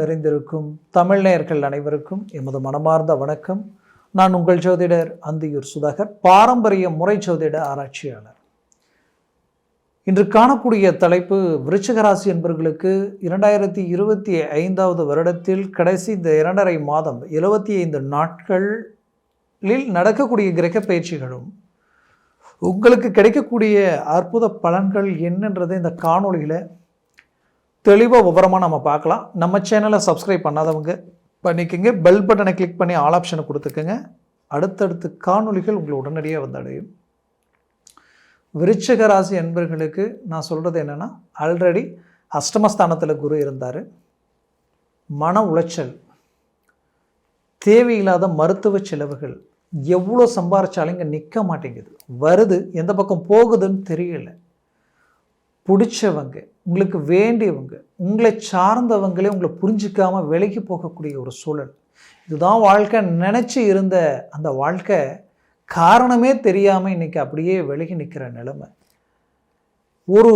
நிறைந்திருக்கும் தமிழ் நேயர்கள் அனைவருக்கும் எமது மனமார்ந்த வணக்கம். நான் உங்கள் ஜோதிடர் அந்தியூர் சுதாகர் பாரம்பரிய முறை ஜோதிட ஆராய்ச்சியாளர். இன்று காணக்கூடிய தலைப்பு விருச்சகராசி என்பவர்களுக்கு இரண்டாயிரத்தி இருபத்தி ஐந்தாவது வருடத்தில் கடைசி இந்த இரண்டரை மாதம் எழுபத்தி ஐந்து நாட்களில் நடக்கக்கூடிய கிரக பயிற்சிகளும் உங்களுக்கு கிடைக்கக்கூடிய அற்புத பலன்கள் என்னன்றதை இந்த காணொளியில் தெளிவாக விவரமாக நம்ம பார்க்கலாம். நம்ம சேனலை சப்ஸ்கிரைப் பண்ணாதவங்க பண்ணிக்கோங்க. பெல் பட்டனை கிளிக் பண்ணி ஆல் ஆப்ஷனை கொடுத்துக்கோங்க. அடுத்தடுத்து காணொளிகள் உங்களை உடனடியாக வந்து அடையும். ராசி என்பர்களுக்கு நான் சொல்கிறது என்னென்னா ஆல்ரெடி அஷ்டமஸ்தானத்தில் குரு இருந்தார். மன உளைச்சல் தேவையில்லாத மருத்துவ செலவுகள் எவ்வளோ சம்பாரிச்சாலும் இங்கே நிற்க மாட்டேங்குது. வருது எந்த பக்கம் போகுதுன்னு தெரியல. பிடிச்சவங்க உங்களுக்கு வேண்டியவங்க உங்களை சார்ந்தவங்களே உங்களை புரிஞ்சிக்காமல் விலகி போகக்கூடிய ஒரு சூழல். இதுதான் வாழ்க்கை. நினச்சி இருந்த அந்த வாழ்க்கை காரணமே தெரியாமல் இன்றைக்கி அப்படியே விலகி நிற்கிற நிலைமை. ஒரு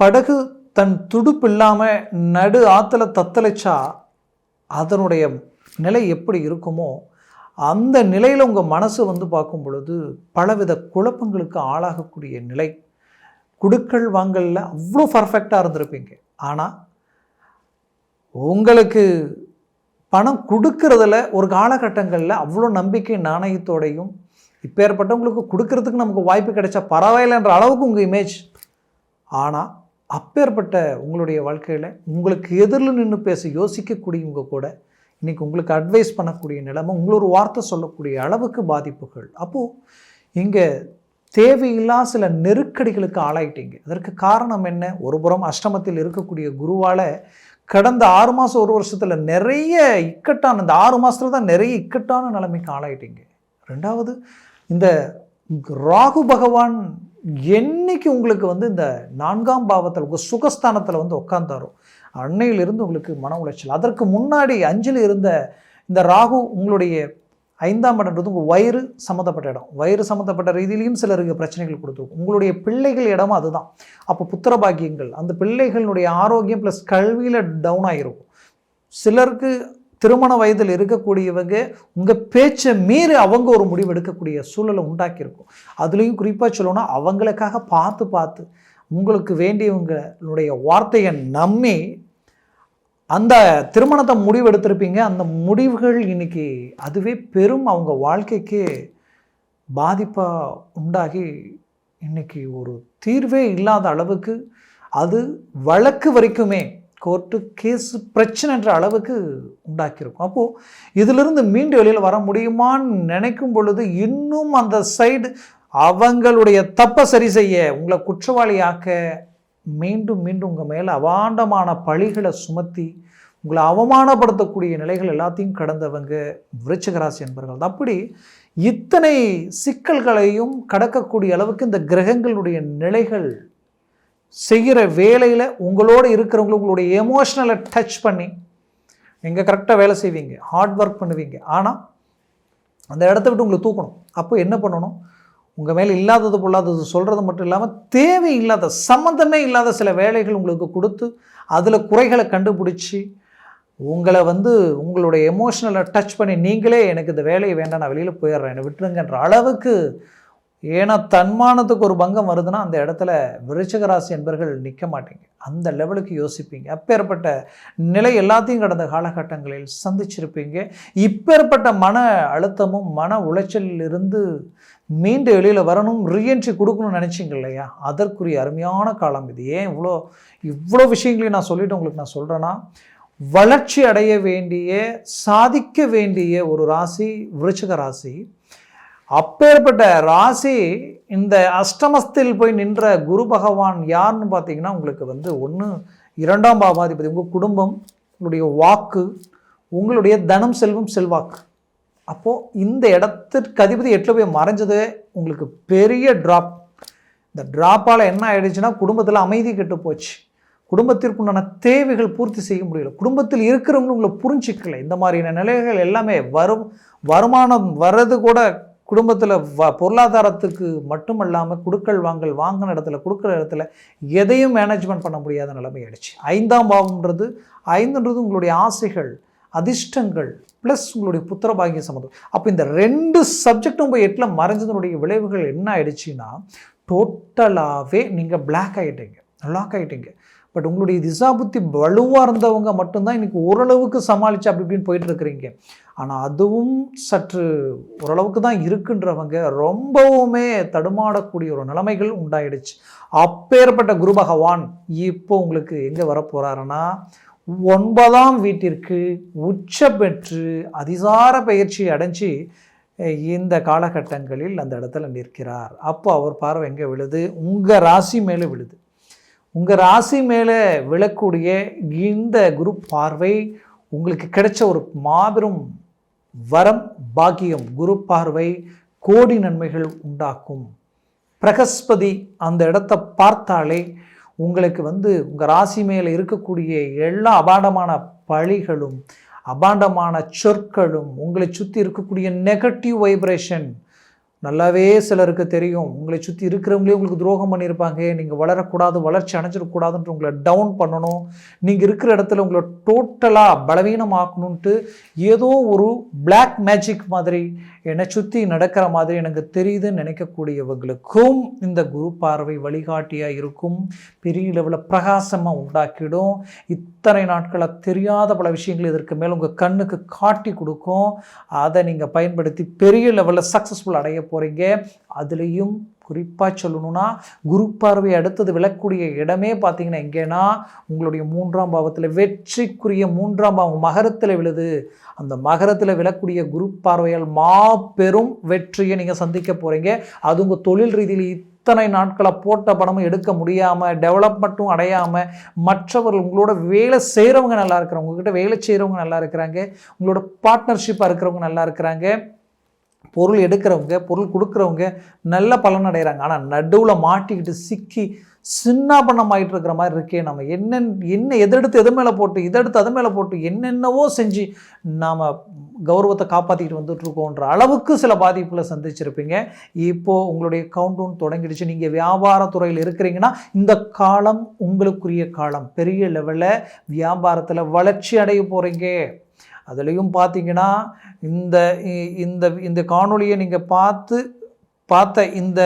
படகு தன் துடுப்பு இல்லாமல் நடு ஆற்றுல தத்தளிச்சா அதனுடைய நிலை எப்படி இருக்குமோ அந்த நிலையில் உங்கள் மனசு வந்து பார்க்கும் பொழுது பலவித குழப்பங்களுக்கு ஆளாகக்கூடிய நிலை. குடுக்கல் வாங்கலில் அவ்வளோ பர்ஃபெக்டாக இருந்திருப்பீங்க. ஆனால் உங்களுக்கு பணம் கொடுக்கறதுல ஒரு காலகட்டங்களில் அவ்வளோ நம்பிக்கை நாணயத்தோடையும் இப்பேற்பட்டவங்களுக்கு கொடுக்கறதுக்கு நமக்கு வாய்ப்பு கிடைச்சா பரவாயில்லைன்ற அளவுக்கு உங்கள் இமேஜ் ஆனால் அப்பேற்பட்ட உங்களுடைய வாழ்க்கையில் உங்களுக்கு எதிரில் நின்று பேச யோசிக்கக்கூடியவங்க கூட இன்றைக்கி உங்களுக்கு அட்வைஸ் பண்ணக்கூடிய நிலைமை உங்களோட வார்த்தை சொல்லக்கூடிய அளவுக்கு பாதிப்புகள். அப்போது இங்கே தேவையில்லா சில நெருக்கடிகளுக்கு ஆளாயிட்டீங்க. அதற்கு காரணம் என்ன? ஒரு புறம் அஷ்டமத்தில் இருக்கக்கூடிய குருவால் கடந்த ஆறு மாதம் ஒரு வருஷத்தில் நிறைய இக்கட்டான இந்த ஆறு மாதத்துல தான் நிறைய இக்கட்டான நிலைமைக்கு ஆளாயிட்டீங்க. ரெண்டாவது இந்த ராகு பகவான் என்னைக்கு உங்களுக்கு வந்து இந்த நான்காம் பாவத்தில் உங்கள் சுகஸ்தானத்தில் வந்து உட்காந்தாரோ அன்னையிலிருந்து உங்களுக்கு மன உளைச்சல். அதற்கு முன்னாடி அஞ்சில் இருந்த இந்த ராகு உங்களுடைய ஐந்தாம் இடம்ன்றது உங்கள் வயிறு சம்மந்தப்பட்ட இடம். வயிறு சம்மந்தப்பட்ட ரீதியிலையும் சிலருக்கு பிரச்சனைகள் கொடுத்துருக்கும் உங்களுடைய பிள்ளைகள் இடமும் அதுதான். அப்போ புத்திர பாக்கியங்கள் அந்த பிள்ளைகளுடைய ஆரோக்கியம் ப்ளஸ் கல்வியில் டவுன் ஆகிருக்கும். சிலருக்கு திருமண வயதில் இருக்கக்கூடியவங்க உங்கள் பேச்சை மீறி அவங்க ஒரு முடிவு எடுக்கக்கூடிய சூழலை உண்டாக்கியிருக்கும். அதுலேயும் குறிப்பாக சொல்லணும்னா அவங்களுக்காக பார்த்து பார்த்து உங்களுக்கு வேண்டியவங்களுடைய வார்த்தையை நம்பி அந்த திருமணத்தை முடிவு எடுத்திருப்பீங்க அந்த முடிவுகள் இன்னைக்கு அதுவே பெரும் அவங்க வாழ்க்கைக்கு பாதிப்பாக உண்டாகி இன்னைக்கு ஒரு தீர்வே இல்லாத அளவுக்கு அது வழக்கு வரைக்குமே கோர்ட்டு கேஸ் பிரச்சனைன்ற அளவுக்கு உண்டாக்கியிருக்கும். அப்போது இதிலிருந்து மீண்டு வெளியில் வர முடியுமான்னு நினைக்கும் பொழுது இன்னும் அந்த சைடு அவங்களுடைய தப்பை சரி செய்ய உங்களை குற்றவாளியாக்க மீண்டும் மீண்டும் உங்கள் மேலே அவாண்டமான பழிகளை சுமத்தி உங்களை அவமானப்படுத்தக்கூடிய நிலைகள் எல்லாத்தையும் கடந்தவங்க விருச்சகராசி என்பர்கள் தான் அப்படி இத்தனை சிக்கல்களையும் கடக்கக்கூடிய அளவுக்கு இந்த கிரகங்களுடைய நிலைகள் செய்கிற வேலையில் உங்களோட இருக்கிறவங்க உங்களுடைய எமோஷ்னலை டச் பண்ணி நீங்கள் கரெக்டாக வேலை செய்வீங்க ஹார்ட் ஒர்க் பண்ணுவீங்க. ஆனால் அந்த இடத்த விட்டு உங்களை தூக்கணும். அப்போ என்ன பண்ணணும்? உங்கள் மேலே இல்லாதது பொல்லாதது சொல்கிறது மட்டும் இல்லாமல் தேவையில்லாத சம்மந்தமே இல்லாத சில வேலைகள் உங்களுக்கு கொடுத்து அதில் குறைகளை கண்டுபிடிச்சி உங்களை வந்து உங்களுடைய எமோஷனலை டச் பண்ணி நீங்களே எனக்கு இந்த வேலையை வேண்டாம் நான் வெளியில் போயிடுறேன் என்னை விட்டுருங்கன்ற அளவுக்கு ஏன்னா தன்மானத்துக்கு ஒரு பங்கம் வருதுன்னா அந்த இடத்துல விருச்சகராசி என்பர்கள் நிற்க மாட்டீங்க. அந்த லெவலுக்கு யோசிப்பீங்க. அப்பேற்பட்ட நிலை எல்லாத்தையும் கடந்த காலகட்டங்களில் சந்திச்சிருப்பீங்க. இப்பேற்பட்ட மன அழுத்தமும் மன உளைச்சலில் இருந்து மீண்டு வெளியில் வரணும் ரீஎன்ட்ரி கொடுக்கணும்னு நினச்சிங்க இல்லையா? அதற்குரிய அருமையான காலம் இது. ஏன் இவ்வளோ இவ்வளோ விஷயங்களையும் நான் சொல்லிவிட்டு உங்களுக்கு நான் சொல்கிறேன்னா வளர்ச்சி அடைய வேண்டிய சாதிக்க வேண்டிய ஒரு ராசி விருச்சக ராசி அப்பேற்பட்ட ராசி இந்த அஷ்டமஸ்தில் போய் நின்ற குரு பகவான் யாருன்னு பார்த்தீங்கன்னா உங்களுக்கு வந்து ஒன்று இரண்டாம் பாவாதிபதி உங்கள் குடும்பம் உங்களுடைய வாக்கு உங்களுடைய தனம் செல்வம் செல்வாக்கு. அப்போது இந்த இடத்திற்கு அதிபதி எட்டில் போய் மறைஞ்சது உங்களுக்கு பெரிய ட்ராப் இந்த ட்ராப்பால் என்ன ஆகிடுச்சுன்னா குடும்பத்தில் அமைதி கெட்டு போச்சு. குடும்பத்திற்குண்டான தேவைகள் பூர்த்தி செய்ய முடியல. குடும்பத்தில் இருக்கிறவங்களும் உங்களை புரிஞ்சிக்கல. இந்த மாதிரியான நிலைகள் எல்லாமே வரும் வருமானம் வர்றது கூட குடும்பத்தில் வ பொருளாதாரத்துக்கு மட்டுமல்லாமல் குடுக்கல் வாங்கல் வாங்கின இடத்துல கொடுக்குற இடத்துல எதையும் மேனேஜ்மெண்ட் பண்ண முடியாத நிலைமை ஆயிடுச்சு. ஐந்தாம் பாவம்ன்றது ஐந்துன்றது உங்களுடைய ஆசைகள் அதிர்ஷ்டங்கள் ப்ளஸ் உங்களுடைய புத்திர பாகிய சம்மந்தம். அப்போ இந்த ரெண்டு சப்ஜெக்டும் போய் எட்டில் மறைஞ்சதனுடைய விளைவுகள் என்ன ஆயிடுச்சுன்னா டோட்டலாகவே நீங்கள் பிளாக் ஆகிட்டீங்க லாக் ஆகிட்டீங்க பட் உங்களுடைய திசாபுத்தி வலுவாக இருந்தவங்க மட்டும்தான் இன்றைக்கி ஓரளவுக்கு சமாளித்து அப்படி இப்படின்னு போயிட்டுருக்குறீங்க ஆனால் அதுவும் சற்று ஓரளவுக்கு தான் இருக்குன்றவங்க ரொம்பவுமே தடுமாடக்கூடிய ஒரு நிலைமைகள் உண்டாயிடுச்சு. அப்பேற்பட்ட குரு பகவான் இப்போ உங்களுக்கு எங்கே வரப்போகிறாருன்னா ஒன்பதாம் வீட்டிற்கு உச்ச பெற்று அதிசார பயிற்சி அடைஞ்சு இந்த காலகட்டங்களில் அந்த இடத்துல நிற்கிறார். அப்போ அவர் பார்வை எங்கே விழுது? உங்கள் ராசி மேலே விழுது. உங்கள் ராசி மேலே விழக்கூடிய இந்த குரு பார்வை உங்களுக்கு கிடைச்ச ஒரு மாபெரும் வரம் பாக்கியம். குரு பார்வை கோடி நன்மைகள் உண்டாக்கும். பிரகஸ்பதி அந்த இடத்த பார்த்தாலே உங்களுக்கு வந்து உங்கள் ராசி மேலே இருக்கக்கூடிய எல்லா அபாண்டமான பழிகளும் அபாண்டமான சொற்களும் உங்களை சுற்றி இருக்கக்கூடிய நெகட்டிவ் வைப்ரேஷன் நல்லாவே சிலருக்கு தெரியும். உங்களை சுற்றி இருக்கிறவங்களே உங்களுக்கு துரோகம் பண்ணியிருப்பாங்க. நீங்கள் வளரக்கூடாது வளர்ச்சி அடைஞ்சிடக்கூடாதுன்ட்டு உங்களை டவுன் பண்ணணும். நீங்கள் இருக்கிற இடத்துல உங்களை டோட்டலாக பலவீனமாக்கணுன்ட்டு ஏதோ ஒரு பிளாக் மேஜிக் மாதிரி என்னை சுற்றி நடக்கிற மாதிரி எனக்கு தெரியுதுன்னு நினைக்கக்கூடியவங்களுக்கும் இந்த குரு பார்வை வழிகாட்டியாக இருக்கும். பெரிய லெவலில் பிரகாசமாக உண்டாக்கிடும். இத் இத்தனை நாட்களாக தெரியாத பல விஷயங்கள் இதற்கு மேலே உங்கள் கண்ணுக்கு காட்டி கொடுக்கும். அதை நீங்கள் பயன்படுத்தி பெரிய லெவலில் சக்ஸஸ்ஃபுல் அடைய போகிறீங்க அதுலேயும் குறிப்பாக சொல்லணும்னா குரு பார்வை அடுத்தது விளக்கக்கூடிய இடமே பார்த்தீங்கன்னா எங்கேனா உங்களுடைய மூன்றாம் பாவத்தில் வெற்றிக்குரிய மூன்றாம் பாவம் மகரத்தில் விழுது. அந்த மகரத்தில் விழக்கூடிய குரு பார்வையால் மாபெரும் வெற்றியை நீங்கள் சந்திக்க போகிறீங்க அது உங்கள் தொழில் ரீதியில் இத்தனை நாட்களை போட்ட பணமும் எடுக்க முடியாமல் டெவலப்மெண்ட்டும் அடையாமல் மற்றவர்கள் உங்களோட வேலை செய்கிறவங்க நல்லா இருக்கிறாங்க. உங்ககிட்ட வேலை செய்கிறவங்க நல்லா இருக்கிறாங்க. உங்களோட பார்ட்னர்ஷிப்பாக இருக்கிறவங்க நல்லா இருக்கிறாங்க. பொருள் எடுக்கிறவங்க பொருள் கொடுக்குறவங்க நல்ல பலன் அடைகிறாங்க. ஆனால் நடுவில் மாட்டிக்கிட்டு சிக்கி சின்னாபண்ணமாயிட்டு இருக்கிற மாதிரி இருக்கே நம்ம என்ன என்ன எதெடுத்து எது மேலே போட்டு இதெடுத்து அது மேலே போட்டு என்னென்னவோ செஞ்சு நாம் கௌரவத்தை காப்பாற்றிக்கிட்டு வந்துட்டுருக்கோன்ற அளவுக்கு சில பாதிப்புகளை சந்திச்சிருப்பீங்க. இப்போது உங்களுடைய கவுண்டவுன் தொடங்கிடுச்சு. நீங்கள் வியாபாரத்துறையில் இருக்கிறீங்கன்னா இந்த காலம் உங்களுக்குரிய காலம். பெரிய லெவலில் வியாபாரத்தில் வளர்ச்சி அடைய போகிறீங்க அதுலேயும் பார்த்தீங்கன்னா இந்த இந்த இந்த காணொலியை நீங்கள் பார்த்து பார்த்த இந்த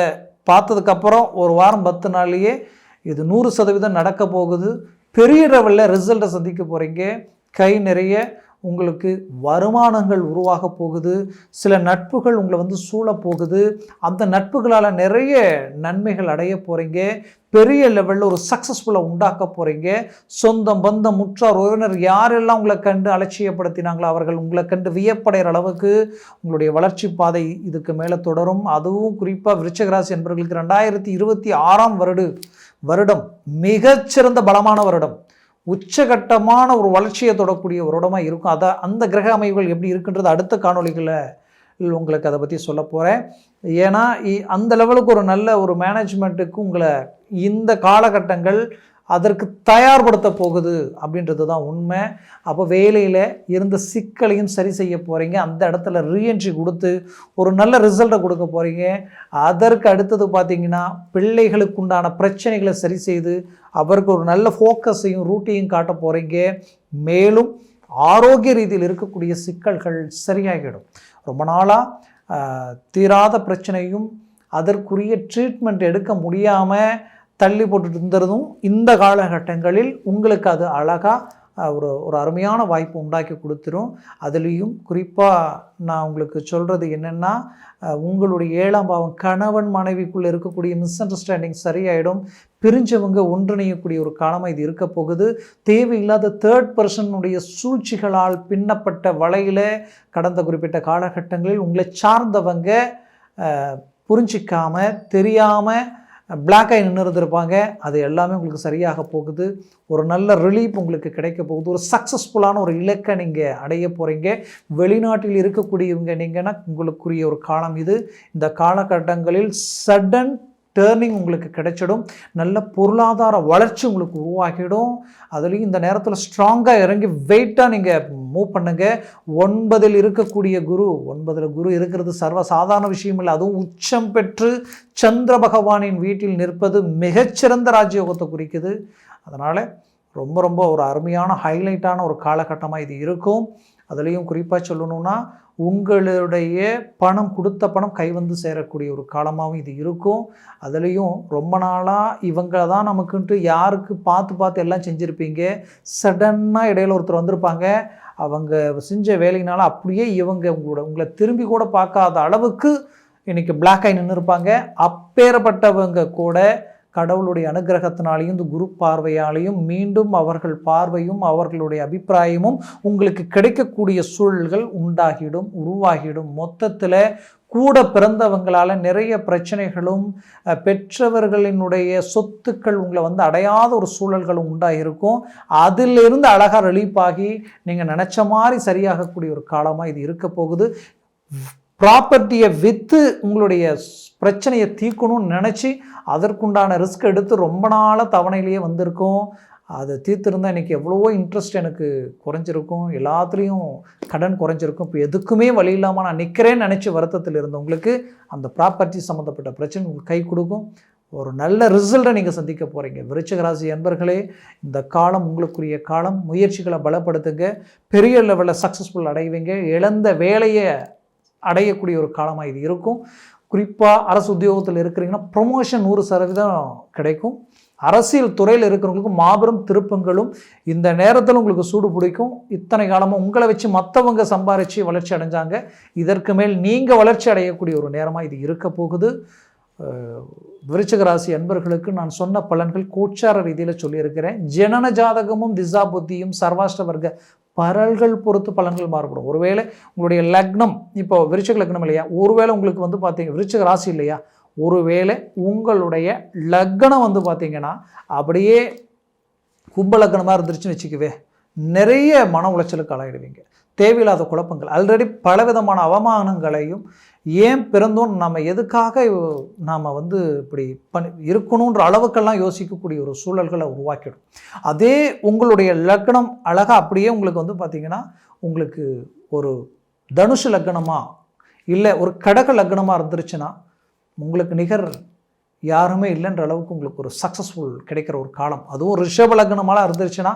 பார்த்ததுக்கப்புறம் ஒரு வாரம் பத்து நாள்லேயே இது நூறு சதவீதம் நடக்க போகுது. பெரிய லெவலில் ரிசல்ட்டை சந்திக்க போகிறீங்க கை நிறைய உங்களுக்கு வருமானங்கள் உருவாக போகுது சில நட்புகள் உங்களை வந்து சூழ போகுது. அந்த நட்புகளால் நிறைய நன்மைகள் அடைய போகிறீங்க பெரிய லெவலில் ஒரு சக்ஸஸ்ஃபுல்லாக உண்டாக்க போகிறீங்க சொந்தம் பந்தம் முற்றார் உறவினர் யாரெல்லாம் உங்களை கண்டு அலட்சியப்படுத்தினாங்களோ அவர்கள் உங்களை கண்டு வியப்படைகிற அளவுக்கு உங்களுடைய வளர்ச்சி பாதை இதுக்கு மேலே தொடரும். அதுவும் குறிப்பாக விருச்சகராசி என்பவர்களுக்கு ரெண்டாயிரத்தி இருபத்தி ஆறாம் வருடு வருடம் மிகச்சிறந்த பலமான வருடம். உச்சகட்டமான ஒரு வளர்ச்சியை தொடக்கூடிய ஒரு இடமா இருக்கும். அதை அந்த கிரக அமைவுகள் எப்படி இருக்குன்றது அடுத்த காணொலிகளில் உங்களுக்கு அதை பற்றி சொல்ல போகிறேன் ஏன்னா அந்த லெவலுக்கு ஒரு நல்ல ஒரு மேனேஜ்மெண்ட்டுக்கு உங்களை இந்த காலகட்டங்கள் அதற்கு தயார்படுத்த போகுது அப்படின்றது தான் உண்மை. அப்போ வேலையில் இருந்த சிக்கலையும் சரி செய்ய போகிறீங்க அந்த இடத்துல ரீஎன்ட்ரி கொடுத்து ஒரு நல்ல ரிசல்ட்டை கொடுக்க போகிறீங்க அதற்கு அடுத்தது பார்த்தீங்கன்னா பிள்ளைகளுக்கு உண்டான பிரச்சனைகளை சரி செய்து அவருக்கு ஒரு நல்ல ஃபோக்கஸையும் ரூட்டையும் காட்ட போகிறீங்க மேலும் ஆரோக்கிய ரீதியில் இருக்கக்கூடிய சிக்கல்கள் சரியாகிடும் ரொம்ப நாளாக தீராத பிரச்சனையும் அதற்குரிய ட்ரீட்மெண்ட் எடுக்க முடியாமல் தள்ளி போட்டுட்டு இருந்ததும் இந்த காலகட்டங்களில் உங்களுக்கு அது அழகாக ஒரு ஒரு அருமையான வாய்ப்பு உண்டாக்கி கொடுத்துரும். அதுலேயும் குறிப்பாக நான் உங்களுக்கு சொல்கிறது என்னென்னா உங்களுடைய ஏழாம் பாவம் கணவன் மனைவிக்குள்ளே இருக்கக்கூடிய மிஸ் அண்டர்ஸ்டாண்டிங் சரியாயிடும். பிரிஞ்சவங்க ஒன்றிணையக்கூடிய ஒரு காலமாக இது இருக்க போகுது. தேவையில்லாத தேர்ட் பர்சனுடைய சூழ்ச்சிகளால் பின்னப்பட்ட வலையில் கடந்த குறிப்பிட்ட காலகட்டங்களில் உங்களை சார்ந்தவங்க புரிஞ்சிக்காமல் தெரியாமல் பிளாக்காகி நின்று இருந்திருப்பாங்க அது எல்லாமே உங்களுக்கு சரியாக போகுது. ஒரு நல்ல ரிலீஃப் உங்களுக்கு கிடைக்க போகுது. ஒரு சக்ஸஸ்ஃபுல்லான ஒரு இலக்கை நீங்கள் அடைய போகிறீங்க வெளிநாட்டில் இருக்கக்கூடியவங்க நீங்கன்னா உங்களுக்குரிய ஒரு காலம் இது. இந்த காலகட்டங்களில் சடன் டேர்னிங் உங்களுக்கு கிடைச்சிடும். நல்ல பொருளாதார வளர்ச்சி உங்களுக்கு உருவாக்கிடும் அதுலேயும் இந்த நேரத்தில் ஸ்ட்ராங்காக இறங்கி வெயிட்டாக நீங்கள் மூவ் பண்ணுங்கள் ஒன்பதில் இருக்கக்கூடிய குரு ஒன்பதில் குரு இருக்கிறது சர்வ சாதாரண விஷயம் இல்லை. அதுவும் உச்சம் பெற்று சந்திர பகவானின் வீட்டில் நிற்பது மிகச்சிறந்த ராஜயோகத்தை குறிக்குது. அதனால் ரொம்ப ரொம்ப ஒரு அருமையான ஹைலைட்டான ஒரு காலகட்டமாக இது இருக்கும். அதுலேயும் குறிப்பாக சொல்லணும்னா உங்களுடைய பணம் கொடுத்த பணம் கை வந்து சேரக்கூடிய ஒரு காலமாகவும் இது இருக்கும். அதுலேயும் ரொம்ப நாளாக இவங்க தான் நமக்குன்ட்டு யாருக்கு பார்த்து பார்த்து எல்லாம் செஞ்சுருப்பீங்க. சடன்னாக இடையில ஒருத்தர் வந்திருப்பாங்க. அவங்க செஞ்ச வேலையினால அப்படியே இவங்க உங்களோட உங்களை திரும்பி கூட பார்க்காத அளவுக்கு இன்றைக்கி பிளாக் ஆகி நின்று இருப்பாங்க அப்பேற்பட்டவங்க கூட கடவுளுடைய அனுகிரகத்தினாலையும் இந்த குரு பார்வையாலையும் மீண்டும் அவர்கள் பார்வையும் அவர்களுடைய அபிப்பிராயமும் உங்களுக்கு கிடைக்கக்கூடிய சூழல்கள் உண்டாகிடும் உருவாகிடும். மொத்தத்தில் கூட பிறந்தவங்களால் நிறைய பிரச்சனைகளும் பெற்றவர்களினுடைய சொத்துக்கள் உங்களை வந்து அடையாத ஒரு சூழல்களும் உண்டாகிருக்கும் அதிலிருந்து அழகாக ரிலீஃப் ஆகி நீங்கள் நினச்ச மாதிரி சரியாகக்கூடிய ஒரு காலமாக இது இருக்க போகுது. ப்ராப்பர்ட்டியை விற்று உங்களுடைய பிரச்சனையை தீர்க்கணும்னு நினச்சி அதற்குண்டான ரிஸ்க் எடுத்து ரொம்ப நாளாக தவணையிலேயே வந்திருக்கோம். அதை தீர்த்துருந்தால் இன்றைக்கி எவ்வளவோ இன்ட்ரெஸ்ட் எனக்கு குறைஞ்சிருக்கும். எல்லாத்துலேயும் கடன் குறைஞ்சிருக்கும். இப்போ எதுக்குமே வழி இல்லாமல் நான் நிற்கிறேன்னு நினச்சி வருத்தத்தில் இருந்தவங்களுக்கு அந்த ப்ராப்பர்ட்டி சம்மந்தப்பட்ட பிரச்சனை உங்களுக்கு கை கொடுக்கும். ஒரு நல்ல ரிசல்ட்டை நீங்கள் சந்திக்க போகிறீங்க விருச்சகராசி அன்பர்களே இந்த காலம் உங்களுக்குரிய காலம். முயற்சிகளை பலப்படுத்துங்க. பெரிய லெவலில் சக்ஸஸ்ஃபுல் அடைவீங்க. இழந்த வேலையை அடையக்கூடிய ஒரு காலமாக இது இருக்கும். குறிப்பாக அரசு உத்தியோகத்தில் இருக்கிறீங்கன்னா ப்ரொமோஷன் நூறு சதவீதம் கிடைக்கும். அரசியல் துறையில் இருக்கிறவங்களுக்கு மாபெரும் திருப்பங்களும் இந்த நேரத்தில் உங்களுக்கு சூடு பிடிக்கும். இத்தனை காலமாக உங்களை வச்சு மற்றவங்க சம்பாரித்து வளர்ச்சி அடைஞ்சாங்க. இதற்கு மேல் நீங்கள் வளர்ச்சி அடையக்கூடிய ஒரு நேரமாக இது இருக்க போகுது. விருச்சக ராசி அன்பர்களுக்கு நான் சொன்ன பலன்கள் கோச்சார ரீதியில் சொல்லியிருக்கிறேன். ஜனன ஜாதகமும் திசா புத்தியும் சர்வாஷ்ட வர்க்க பரல்கள் பொறுத்து பலன்கள் மாறுபடும். ஒருவேளை உங்களுடைய லக்னம் இப்போ விருச்சக லக்னம் இல்லையா? ஒருவேளை உங்களுக்கு வந்து பார்த்தீங்க விருச்சக ராசி இல்லையா? ஒருவேளை உங்களுடைய லக்னம் வந்து பார்த்தீங்கன்னா அப்படியே கும்ப லக்னமாக இருந்துருச்சுன்னு வச்சுக்கவே நிறைய மன உளைச்சலுக்கு ஆளாயிடுவீங்க. தேவையில்லாத குழப்பங்கள். ஆல்ரெடி பலவிதமான அவமானங்களையும் ஏன் பிறந்தோம் நம்ம எதுக்காக நாம் வந்து இப்படி பண்ணி இருக்கணுன்ற அளவுக்கெல்லாம் யோசிக்கக்கூடிய ஒரு சூழல்களை உருவாக்கிடும். அதே உங்களுடைய லக்னம் அழகாக அப்படியே உங்களுக்கு வந்து பார்த்திங்கன்னா உங்களுக்கு ஒரு தனுஷு லக்னமாக இல்லை ஒரு கடக லக்னமாக இருந்துருச்சுன்னா உங்களுக்கு நிகர் யாருமே இல்லைன்ற அளவுக்கு உங்களுக்கு ஒரு சக்ஸஸ்ஃபுல் கிடைக்கிற ஒரு காலம். அதுவும் ரிஷப லக்னமாலாம் இருந்துருச்சுன்னா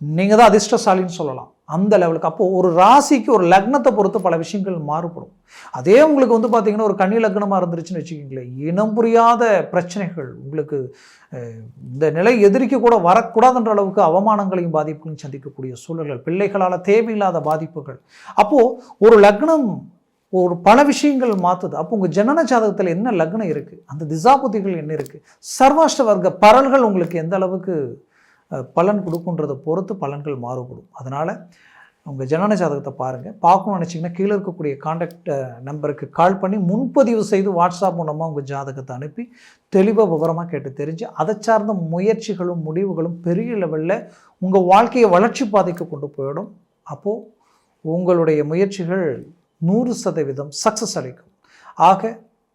நீங்கள் தான் அதிர்ஷ்டசாலின்னு சொல்லலாம். அந்த லெவலுக்கு அப்போது ஒரு ராசிக்கு ஒரு லக்னத்தை பொறுத்து பல விஷயங்கள் மாறுபடும். அதே உங்களுக்கு வந்து பார்த்திங்கன்னா ஒரு கன்னி லக்னமாக இருந்துருச்சுன்னு வச்சுக்கிங்களேன் இனம் புரியாத பிரச்சனைகள் உங்களுக்கு இந்த நிலை எதிரிக்க கூட வரக்கூடாதுன்ற அளவுக்கு அவமானங்களையும் பாதிப்புகளையும் சந்திக்கக்கூடிய சூழல்கள் பிள்ளைகளால் தேவையில்லாத பாதிப்புகள். அப்போது ஒரு லக்னம் ஒரு பல விஷயங்கள் மாற்றுது அப்போ உங்கள் ஜனன ஜாதகத்தில் என்ன லக்னம் இருக்குது அந்த திசாபுத்திகள் என்ன இருக்குது சர்வாஷ்ட வர்க்க பரல்கள் உங்களுக்கு எந்த அளவுக்கு பலன் கொடுக்குன்றதை பொறுத்து பலன்கள் மாறுபடும். அதனால் உங்கள் ஜனன ஜாதகத்தை பாருங்கள் பார்க்கணும்னு நினச்சிங்கன்னா கீழே இருக்கக்கூடிய காண்டாக்ட் நம்பருக்கு கால் பண்ணி முன்பதிவு செய்து வாட்ஸ்அப் மூலமாக உங்கள் ஜாதகத்தை அனுப்பி தெளிவாக விவரமாக கேட்டு தெரிஞ்சு அதை சார்ந்த முயற்சிகளும் முடிவுகளும் பெரிய லெவலில் உங்கள் வாழ்க்கையை வளர்ச்சி பாதைக்கு கொண்டு போயிடும். அப்போது உங்களுடைய முயற்சிகள் நூறு சதவீதம் சக்ஸஸ் அளிக்கும் ஆக